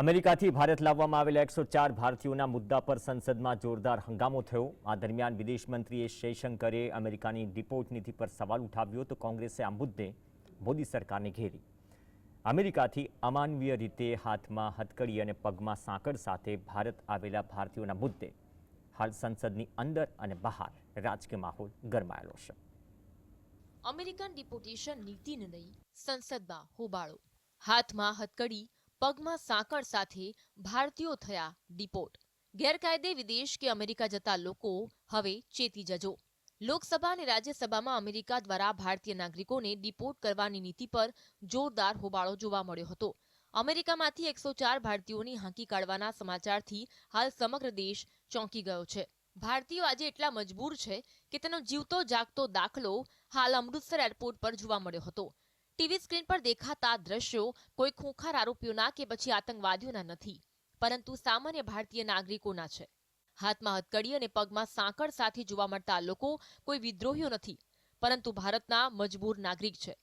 અમેરિકાથી ભારત લાવવામાં આવેલા એકસો ચાર ભારતીયોના મુદ્દા પર સંસદમાં જોરદાર હંગામો થયો. આ દરમિયાન વિદેશ મંત્રી એસ જયશંકરે અમેરિકાની ડિપોર્ટ નીતિ પર સવાલ ઉઠાવ્યો તો કોંગ્રેસે આ મુદ્દે મોદી સરકારને ઘેરી. અમેરિકાથી અમાનવીય રીતે હાથમાં હથકડી અને પગમાં સાંકળ સાથે ભારત આવેલા ભારતીયોના મુદ્દે હાલ સંસદની અંદર અને બહાર રાજકીય માહોલ ગરમાયેલો છે. અમેરિકન ડિપોટેશન નીતિને લઈ સંસદમાં હોબાળો. હાથમાં હથકડી પગમાં સાંકળ સાથે ભારતીયો થયા ડિપોર્ટ ગેરકાયદે વિદેશ કે અમેરિકા જતા લોકો હવે ચેતી જજો. લોકસભા અને રાજ્યસભામાં અમેરિકા દ્વારા ભારતીય નાગરિકોને ડિપોર્ટ કરવાની નીતિ પર જોરદાર હોબાળો જોવા મળ્યો હતો. અમેરિકામાંથી એકસો ચાર ભારતીયોની હાંકી કાઢવાના સમાચારથી હાલ સમગ્ર દેશ ચોંકી ગયો છે. ભારતીયો આજે એટલા મજબૂર છે કે તેનો જીવતો જાગતો દાખલો હાલ અમૃતસર એરપોર્ટ પર જોવા મળ્યો હતો. ટીવી સ્ક્રીન પર દેખાતા દ્રશ્યો કોઈ ખૂંખાર આરોપીઓના કે પછી આતંકવાદીઓના નથી, પરંતુ સામાન્ય ભારતીય નાગરિકોના છે. હાથમાં હથકડી અને પગમાં સાંકળ સાથે જોવા મળતા લોકો કોઈ વિદ્રોહીઓ નથી, પરંતુ ભારતના મજબૂર નાગરિક છે.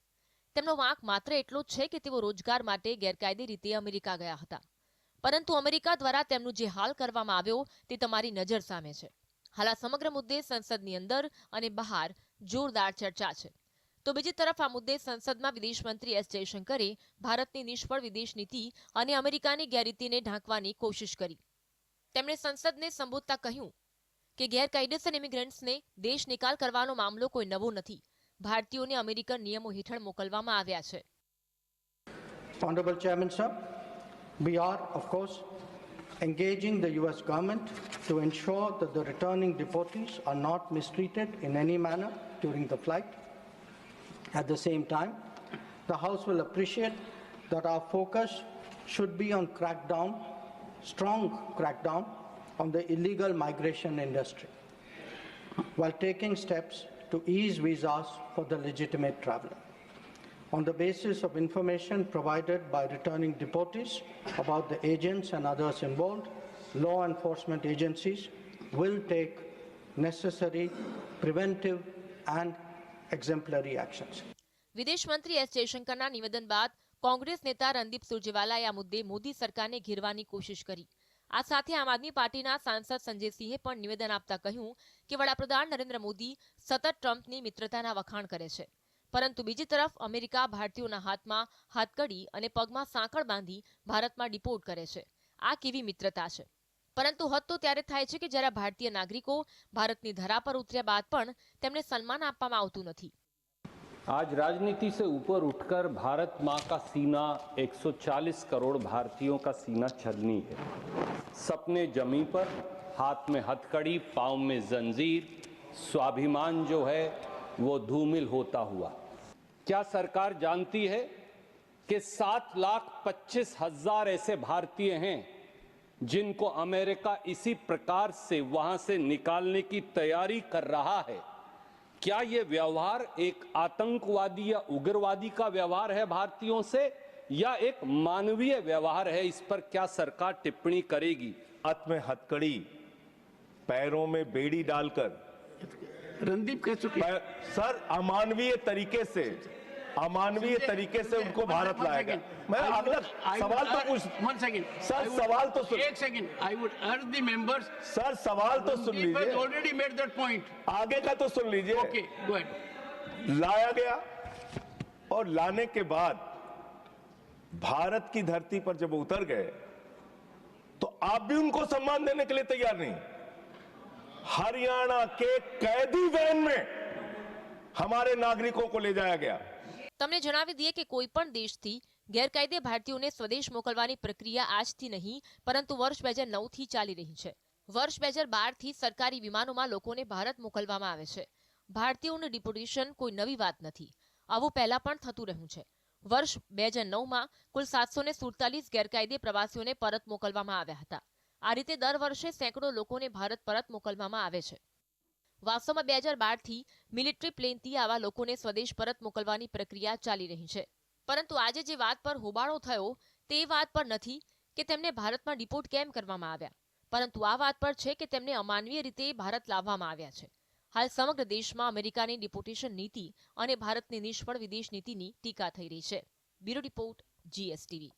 તેમનો વાંક માત્ર એટલો જ છે કે તેઓ રોજગાર માટે ગેરકાયદે રીતે અમેરિકા ગયા હતા. પરંતુ અમેરિકા દ્વારા તેમનું જે હાલ કરવામાં આવ્યો તે તમારી નજર સામે છે. હાલ સમગ્ર મુદ્દે સંસદની અંદર અને બહાર જોરદાર ચર્ચા છે. તો બીજી તરફ આ મુદ્દે સંસદમાં વિદેશ મંત્રી એસ જયશંકરે ભારતની નિષ્ફળ વિદેશ નીતિ અને અમેરિકાની ગેરરીતિને ઢાંકવાની કોશિશ કરી. તેમણે સંસદને સંબોધતા કહ્યું કે ગેરકાયદેસર ઇમિગ્રન્ટ્સને દેશ નિકાલ કરવાનો મામલો કોઈ નવો નથી. ભારતીયોને અમેરિકન નિયમો હેઠળ મોકલવામાં આવ્યા છે. Honorable Chairman, sir, we are, of course, engaging the US government to ensure that the returning deportees are not mistreated in any manner during the flight. At the same time, the House will appreciate that our focus should be on crackdown, strong crackdown on the illegal migration industry, while taking steps to ease visas for the legitimate traveler. On the basis of information provided by returning deportees about the agents and others involved, law enforcement agencies will take necessary preventive and exemplary actions. વિદેશ મંત્રી S જયશંકરના નિવેદન બાદ કોંગ્રેસ નેતા રણદીપ સુરજેવાલાએ આ મુદ્દે મોદી સરકારને ઘેરવાની કોશિશ કરી. આ સાથે આમ આદમી પાર્ટીના સાંસદ સંજયસિંહે પણ નિવેદન આપતા કહ્યું કે વડાપ્રધાન નરેન્દ્ર મોદી સતત ટ્રમ્પની મિત્રતાના વખાણ કરે છે. પરંતુ બીજી તરફ અમેરિકા ભારતીયોના હાથમાં હાથકડી અને પગમાં સાંકળ બાંધી ભારતમાં ડિપોર્ટ કરે છે. આ કેવી મિત્રતા છે? પરંતુ હદ તો ત્યારે થાય છે કે જ્યારે ભારતીય નાગરિકો ભારતની ધરા પર ઉતર્યા બાદ પણ તેમને સન્માન આપવામાં આવતું નથી आज राजनीति से ऊपर उठकर भारत माँ का सीना 140 करोड़ भारतीयों का सीना छलनी है सपने जमी पर हाथ में हथकड़ी पाँव में जंजीर स्वाभिमान जो है वो धूमिल होता हुआ क्या सरकार जानती है कि सात लाख पच्चीस हजार ऐसे भारतीय हैं जिनको अमेरिका इसी प्रकार से वहाँ से निकालने की तैयारी कर रहा है। क्या ये व्यवहार एक आतंकवादी या उग्रवादी का व्यवहार है भारतीयों से या एक मानवीय व्यवहार है इस पर क्या सरकार टिप्पणी करेगी? हाथ में हथकड़ी पैरों में बेड़ी डालकर। रणदीप कह चुके सर अमानवीय तरीके से अमानवीय तरीके से उनको भारत लाया गया मैं अगला सवाल तो पूछ वन सेकंड सर सवाल तो सुन एक second I would urge the members sir सवाल तो सुन लीजिए। ऑलरेडी मेड दैट पॉइंट आगे का तो सुन लीजिए। ओके गो अहेड लाया गया और लाने के बाद भारत की धरती पर जब उतर गए तो आप भी उनको सम्मान देने के लिए तैयार नहीं। हरियाणा के कैदी वैन में हमारे नागरिकों को ले जाया गया। તમને જણાવી દઈએ કે કોઈ પણ દેશથી ગેરકાયદે ભારતીયોને સ્વદેશ મોકલવાની પ્રક્રિયા આજથી નહીં, પરંતુ વર્ષ બે હજાર નવથી ચાલી રહી છે. વર્ષ બે હજાર બારથી સરકારી વિમાનોમાં લોકોને ભારત મોકલવામાં આવે છે. ભારતીયોનું ડિપોટેશન કોઈ નવી વાત નથી. આવું પહેલા પણ થતું રહ્યું છે. વર્ષ બે હજાર નવમાં કુલ સાતસો ને સુડતાલીસ ગેરકાયદે પ્રવાસીઓને પરત મોકલવામાં આવ્યા હતા. આ રીતે દર વર્ષે સેંકડો લોકોને ભારત પરત મોકલવામાં આવે છે. વાસ્તવમાં બે હજાર બારથી મિલિટરી પ્લેનથી આવા લોકોને સ્વદેશ પરત મોકલવાની પ્રક્રિયા ચાલી રહી છે. પરંતુ આજે જે વાત પર હોબાળો થયો, તે વાત પર નથી કે તેમને ભારતમાં ડિપોર્ટ કેમ કરવામાં આવ્યા. પરંતુ આ વાત પર છે કે તેમને અમાનવીય રીતે ભારત લાવવામાં આવ્યા છે. હાલ સમગ્ર દેશમાં અમેરિકાની ડિપોર્ટેશન નીતિ અને ભારતની નિષ્ફળ વિદેશ નીતિની ટીકા થઈ રહી છે. Bureau report, GSTV.